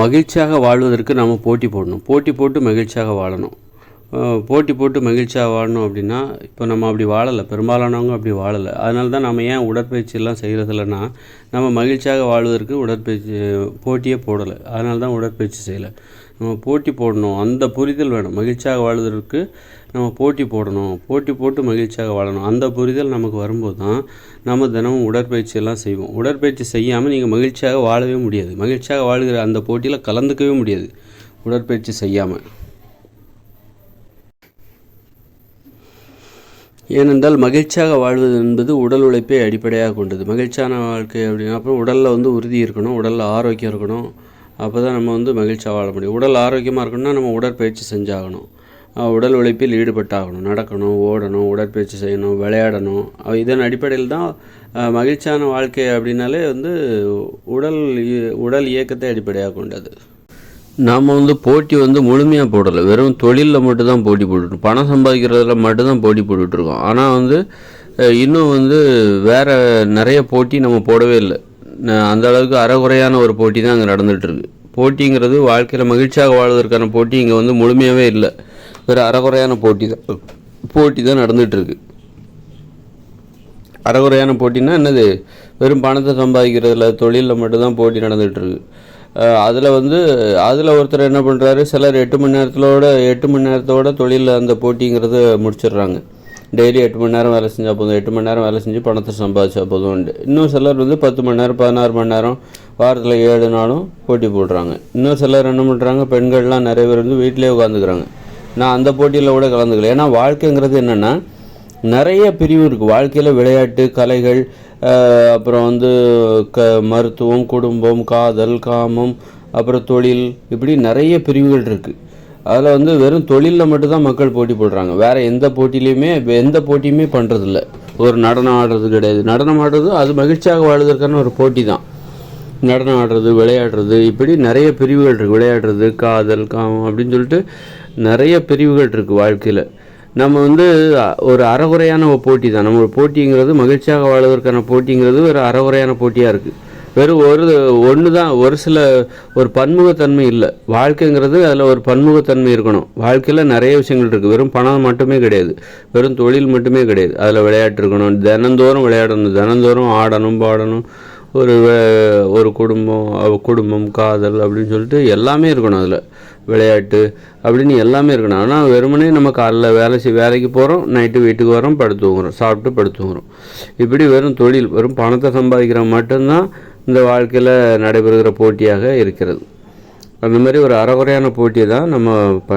மகிழ்ச்சியாக வாழ்வதற்கு நம்ம போட்டி போடணும். போட்டி போட்டு மகிழ்ச்சியாக வாழணும். போட்டி போட்டு மகிழ்ச்சியாக வாழணும் அப்படின்னா இப்போ நம்ம அப்படி வாழலை. பெரும்பாலானவங்க அப்படி வாழலை. அதனால தான் நம்ம ஏன் உடற்பயிற்சியெல்லாம் செய்கிறதில்லன்னா நம்ம மகிழ்ச்சியாக வாழ்வதற்கு உடற்பயிற்சி போட்டியே போடலை. அதனால தான் உடற்பயிற்சி செய்யலை. நம்ம போட்டி போடணும். அந்த புரிதல் வேணும். மகிழ்ச்சியாக வாழ்வதற்கு நம்ம போட்டி போடணும். போட்டி போட்டு மகிழ்ச்சியாக வாழணும். அந்த புரிதல் நமக்கு வரும்போது தான் நம்ம தினமும் உடற்பயிற்சி எல்லாம் செய்வோம். உடற்பயிற்சி செய்யாமல் நீங்கள் மகிழ்ச்சியாக வாழவே முடியாது. மகிழ்ச்சியாக வாழ்கிற அந்த போட்டியில் கலந்துக்கவே முடியாது. உடற்பயிற்சி செய்யாமல் ஏனென்றால் மகிழ்ச்சியாக வாழ்வது என்பது உடல் உழைப்பை அடிப்படையாக கொண்டது. மகிழ்ச்சியான வாழ்க்கை அப்படின்னா அப்புறம் உடலில் வந்து உறுதி இருக்கணும். உடலில் ஆரோக்கியம் இருக்கணும். அப்போ தான் நம்ம வந்து மகிழ்ச்சியாக வாழ முடியும். உடல் ஆரோக்கியமாக இருக்கணும்னா நம்ம உடற்பயிற்சி செஞ்சாகணும். உடல் உழைப்பில் ஈடுபட்டாகணும். நடக்கணும் ஓடணும் உடற்பயிற்சி செய்யணும் விளையாடணும். இதன் அடிப்படையில் தான் மகிழ்ச்சியான வாழ்க்கை அப்படின்னாலே வந்து உடல் இ- உடல் இயக்கத்தை அடிப்படையாக கொண்டது. நாம் வந்து போட்டி வந்து முழுமையாக போடலை. வெறும் தொழிலில் மட்டும்தான் போட்டி போட்டுருக்கோம் பணம் சம்பாதிக்கிறதுல மட்டும்தான் போட்டி போட்டுட்ருக்கோம் ஆனால் வந்து இன்னும் வந்து வேறு நிறைய போட்டி நம்ம போடவே இல்லை. அந்த அளவுக்கு அறகுறையான ஒரு போட்டி தான் அங்கே நடந்துகிட்ருக்கு போட்டிங்கிறது வாழ்க்கையில் மகிழ்ச்சியாக வாழ்வதற்கான போட்டி இங்கே வந்து முழுமையாகவே இல்லை. வேறு அறகுறையான போட்டி தான். போட்டி தான் நடந்துகிட்ருக்கு அறகுறையான போட்டின்னா என்னது? வெறும் பணத்தை சம்பாதிக்கிறதுல தொழிலில் மட்டும்தான் போட்டி நடந்துகிட்ருக்கு அதில் வந்து அதில் ஒருத்தர் என்ன பண்ணுறாரு சிலர் எட்டு மணி நேரத்தோட எட்டு மணி நேரத்தோட தொழிலில் அந்த போட்டிங்கிறத முடிச்சிடுறாங்க. டெய்லி எட்டு மணி நேரம் வேலை செஞ்சால் போதும். எட்டு மணி நேரம் வேலை செஞ்சு பணத்தை சம்பாதிச்சா போதும். இன்னும் சிலர் வந்து பத்து மணி நேரம் பதினாறு மணி நேரம் வாரத்தில் ஏழு நாளும் போட்டி போடுறாங்க. இன்னும் சிலர் என்ன பண்ணுறாங்க பெண்கள்லாம் நிறைய பேர் வந்து வீட்டிலே உட்காந்துக்கிறாங்க நான் அந்த போட்டியில் கூட கலந்துக்கல. ஏன்னா வாழ்க்கைங்கிறது என்னென்னா நிறைய பிரிவு இருக்குது வாழ்க்கையில் விளையாட்டு கலைகள் அப்புறம் வந்து க மருத்துவம் குடும்பம் காதல் காமம் அப்புறம் தொழில் இப்படி நிறைய பிரிவுகள் இருக்குது அதில் வந்து வெறும் தொழிலில் மட்டும்தான் மக்கள் போட்டி போடுறாங்க. வேறு எந்த போட்டிலையுமே எந்த போட்டியுமே பண்ணுறதில்ல ஒரு நடனம் ஆடுறது கிடையாது. நடனம் ஆடுறது அது மகிழ்ச்சியாக வாழ்வதற்கான ஒரு போட்டி தான் நடனம் ஆடுறது விளையாடுறது இப்படி நிறைய பிரிவுகள் இருக்குது விளையாடுறது காதல் காமம் அப்படின்னு சொல்லிட்டு நிறைய பிரிவுகள் இருக்குது வாழ்க்கையில். நம்ம வந்து ஒரு அறகுறையான ஒரு போட்டி தான் நம்ம போட்டிங்கிறது மகிழ்ச்சியாக வாழ்வதற்கான போட்டிங்கிறது ஒரு அறகுறையான போட்டியாக இருக்குது வெறும் ஒரு ஒன்று தான் ஒரு சில ஒரு பன்முகத்தன்மை இல்லை. வாழ்க்கைங்கிறது அதில் ஒரு பன்முகத்தன்மை இருக்கணும். வாழ்க்கையில் நிறைய விஷயங்கள் இருக்குது வெறும் பணம் மட்டுமே கிடையாது. வெறும் தொழில் மட்டுமே கிடையாது. அதில் விளையாட்டு இருக்கணும். தினந்தோறும் விளையாடணும். தினந்தோறும் ஆடணும் பாடணும். ஒரு ஒரு குடும்பம் குடும்பம் காதல் அப்படின்னு சொல்லிட்டு எல்லாமே இருக்கணும் அதில். விளையாட்டு அப்படின்னு எல்லாமே இருக்கணும். ஆனால் வெறுமனே நம்ம காலைல வேலை செய் வேலைக்கு போகிறோம் நைட்டு வீட்டுக்கு வரோம் படுத்து தூங்குறோம். சாப்பிட்டு படுத்து தூங்குறோம். இப்படி வெறும் தொழில் வெறும் பணத்தை சம்பாதிக்கிற மட்டும்தான் இந்த வாழ்க்கையில் நடைபெறுகிற போட்டியாக இருக்கிறது. அந்த மாதிரி ஒரு அறகுறையான போட்டி தான் நம்ம ப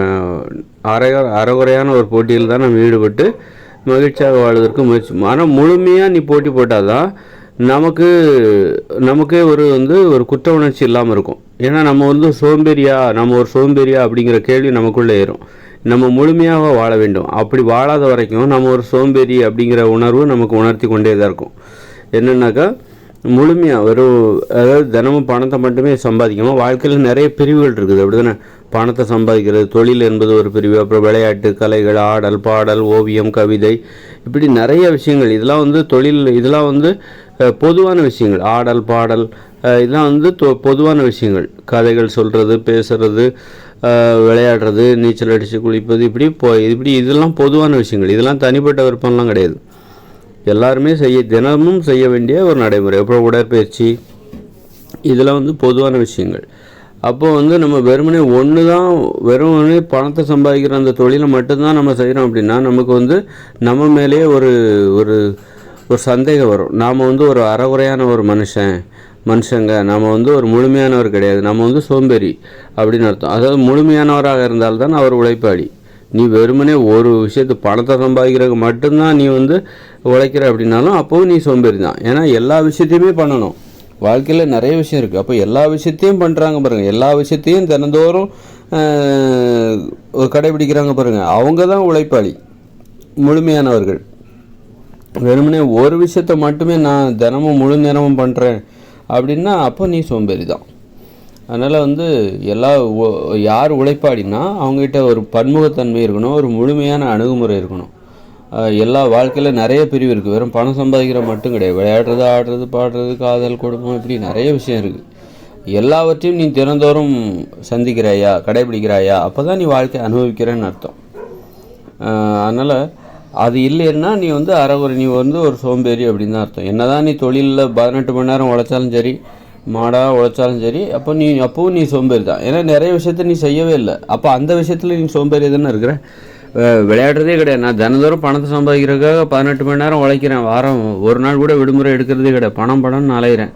அரை அறகுறையான ஒரு போட்டியில் தான் நம்ம ஈடுபட்டு மகிழ்ச்சியாக வாழ்வதற்கு முயற்சி ஆனால் முழுமையாக நீ போட்டி போட்டால் தான் நமக்கு நமக்கே ஒரு வந்து ஒரு குற்ற உணர்ச்சி இல்லாமல் இருக்கும். ஏன்னா நம்ம வந்து சோம்பேறியா நம்ம ஒரு சோம்பேறியா அப்படிங்கிற கேள்வி நமக்குள்ளே ஏறும். நம்ம முழுமையாக வாழ வேண்டும். அப்படி வாழாத வரைக்கும் நம்ம ஒரு சோம்பேறி அப்படிங்கிற உணர்வு நமக்கு உணர்த்தி கொண்டே தான் இருக்கும். என்னென்னாக்கா முழுமையாக ஒரு அதாவது தினமும் பணத்தை மட்டுமே சம்பாதிக்காமல் வாழ்க்கையில் நிறைய பிரிவுகள் இருக்குது. அப்படி தானே பணத்தை சம்பாதிக்கிறது தொழில் என்பது ஒரு பிரிவு அப்புறம் விளையாட்டு கலைகள் ஆடல் பாடல் ஓவியம் கவிதை இப்படி நிறைய விஷயங்கள். இதெல்லாம் வந்து தொழில் இதெல்லாம் வந்து பொதுவான விஷயங்கள். ஆடல் பாடல் இதெல்லாம் வந்து தொ- பொதுவான விஷயங்கள். கதைகள் சொல்கிறது பேசுறது விளையாடுறது நீச்சல் அடித்து குளிப்பது இப்படி போ இப்படி இதெல்லாம் பொதுவான விஷயங்கள். இதெல்லாம் தனிப்பட்ட விருப்பம்லாம் கிடையாது. எல்லாருமே செய்ய தினமும் செய்ய வேண்டிய ஒரு நடைமுறை. அப்புறம் உடற்பயிற்சி. இதெல்லாம் வந்து பொதுவான விஷயங்கள். அப்போ வந்து நம்ம வெறுமனே ஒன்று தான் வெறுமனே பணத்தை சம்பாதிக்கிற அந்த தொழிலை மட்டும்தான் நம்ம செய்கிறோம் அப்படின்னா நமக்கு வந்து நம்ம மேலேயே ஒரு ஒரு ஒரு சந்தேகம் வரும். நாம் வந்து ஒரு அறகுறையான ஒரு மனுஷன் மனுஷங்க. நம்ம வந்து ஒரு முழுமையானவர் கிடையாது. நம்ம வந்து சோம்பேறி அப்படின்னு அர்த்தம். அதாவது முழுமையானவராக இருந்தால்தான் அவர் உழைப்பாளி. நீ வெறுமனே ஒரு விஷயத்து பணத்தை சம்பாதிக்கிறதுக்கு மட்டும்தான் நீ வந்து உழைக்கிற அப்படின்னாலும் அப்போவும் நீ சோம்பேறி தான். ஏன்னா எல்லா விஷயத்தையுமே பண்ணணும். வாழ்க்கையில் நிறைய விஷயம் இருக்குது அப்போ எல்லா விஷயத்தையும் பண்ணுறாங்க பாருங்கள் எல்லா விஷயத்தையும் தினந்தோறும் ஒரு கடைபிடிக்கிறாங்க பாருங்கள் அவங்க தான் உழைப்பாளி. முழுமையானவர்கள். வெறுமனே ஒரு விஷயத்தை மட்டுமே நான் தினமும் முழு நேரமும் பண்ணுறேன் அப்படின்னா அப்போ நீ சோம்பேறி தான். அதனால் வந்து எல்லா யார் உழைப்பாடினா அவங்ககிட்ட ஒரு பன்முகத்தன்மை இருக்கணும். ஒரு முழுமையான அணுகுமுறை இருக்கணும். எல்லா வாழ்க்கையில் நிறைய பிரிவு இருக்குது வெறும் பணம் சம்பாதிக்கிற மட்டும் கிடையாது. விளையாடுறது ஆடுறது பாடுறது காதல் குடும்பம் இப்படி நிறைய விஷயம் இருக்குது எல்லாவற்றையும் நீ தினந்தோறும் சந்திக்கிறாயா கடைபிடிக்கிறாயா அப்போ தான் நீ வாழ்க்கை அனுபவிக்கிறேன்னு அர்த்தம். அதனால் அது இல்லைன்னா நீ வந்து அறகுறை நீ வந்து ஒரு சோம்பேறி அப்படின்னு தான் அர்த்தம். என்னதான் நீ தொழிலில் பதினெட்டு மணி நேரம் உழைச்சாலும் சரி மாடாக உழைச்சாலும் சரி அப்போ நீ அப்போவும் நீ சோம்பேறி தான் ஏன்னா நிறைய விஷயத்த நீ செய்யவே இல்லை. அப்போ அந்த விஷயத்தில் நீ சோம்பேறி தானே இருக்கிற? விளையாடுறதே கிடையாது. நான் தினந்தோறும் பணத்தை சம்பாதிக்கிறதுக்காக பதினெட்டு மணி நேரம் உழைக்கிறேன். வாரம் ஒரு நாள் கூட விடுமுறை எடுக்கிறதே கிடையாது. பணம் பணம்னு அலையிறேன்.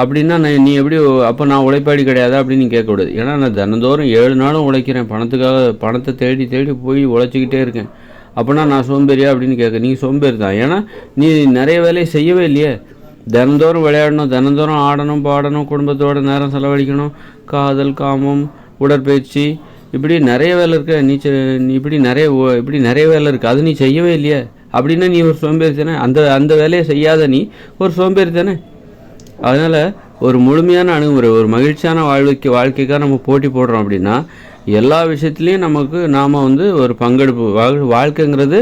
அப்படின்னா நான் நீ எப்படி அப்போ நான் உழைப்பாடி கிடையாதா அப்படின்னு கேட்கக்கூடாது ஏன்னா நான் தினந்தோறும் ஏழு நாளும் உழைக்கிறேன். பணத்துக்காக பணத்தை தேடி தேடி போய் உழைச்சிக்கிட்டே இருக்கேன். அப்போனா நான் சோம்பேறியா அப்படின்னு கேட்க நீ சோம்பேறி தான். ஏன்னா நீ நிறைய வேலையை செய்யவே இல்லையே. தினந்தோறும் விளையாடணும் தினந்தோறும் ஆடணும் பாடணும் குடும்பத்தோட நேரம் செலவழிக்கணும். காதல் காமம் உடற்பயிற்சி இப்படி நிறைய வேலை இருக்க நீ இப்படி நிறைய ஓ- இப்படி நிறைய வேலை இருக்குது அது நீ செய்யவே இல்லையே. அப்படின்னா நீ ஒரு சோம்பேறி தானே? அந்த அந்த வேலையை செய்யாத நீ ஒரு சோம்பேறி தானே? அதனால் ஒரு முழுமையான அணுகுமுறை ஒரு மகிழ்ச்சியான வாழ்க்கைக்கு வாழ்க்கைக்காக நம்ம போட்டி போடுறோம் அப்படின்னா எல்லா விஷயத்துலையும் நமக்கு நாம் வந்து ஒரு பங்கெடுப்பு வாழ் வாழ்க்கைங்கிறது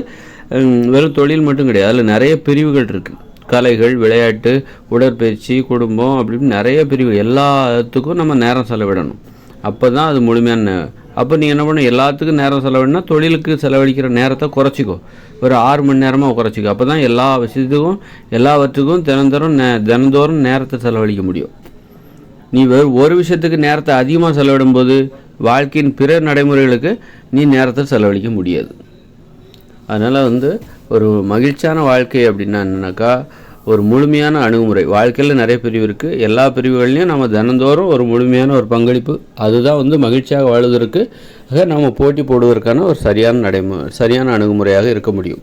வெறும் தொழில் மட்டும் கிடையாது. அதில் நிறைய பிரிவுகள் இருக்குது கலைகள் விளையாட்டு உடற்பயிற்சி குடும்பம் அப்படின்னு நிறைய பிரிவு. எல்லாத்துக்கும் நம்ம நேரம் செலவிடணும். அப்போ தான் அது முழுமையான அப்போ நீ என்ன பண்ண? எல்லாத்துக்கும் நேரம் செலவிடனா தொழிலுக்கு செலவழிக்கிற நேரத்தை குறைச்சிக்கோ. ஒரு ஆறு மணி நேரமாக குறைச்சிக்கோ. அப்போ தான் எல்லா விஷயத்துக்கும் எல்லாவற்றுக்கும் தினந்தோறும் நே தினந்தோறும் நேரத்தை செலவழிக்க முடியும். நீ வெறும் ஒரு விஷயத்துக்கு நேரத்தை அதிகமாக செலவிடும்போது வாழ்க்கையின் பிற நடைமுறைகளுக்கு நீ நேரத்தை செலவழிக்க முடியாது. அதனால் வந்து ஒரு மகிழ்ச்சியான வாழ்க்கை அப்படின்னா என்னன்னாக்கா ஒரு முழுமையான அணுகுமுறை. வாழ்க்கையில் நிறைய பிரிவு இருக்குது எல்லா பிரிவுகள்லையும் நம்ம தினந்தோறும் ஒரு முழுமையான ஒரு பங்களிப்பு. அதுதான் வந்து மகிழ்ச்சியாக வாழ்வதற்கு நம்ம போட்டி போடுவதற்கான ஒரு சரியான நடைமு சரியான அணுகுமுறையாக இருக்க முடியும்.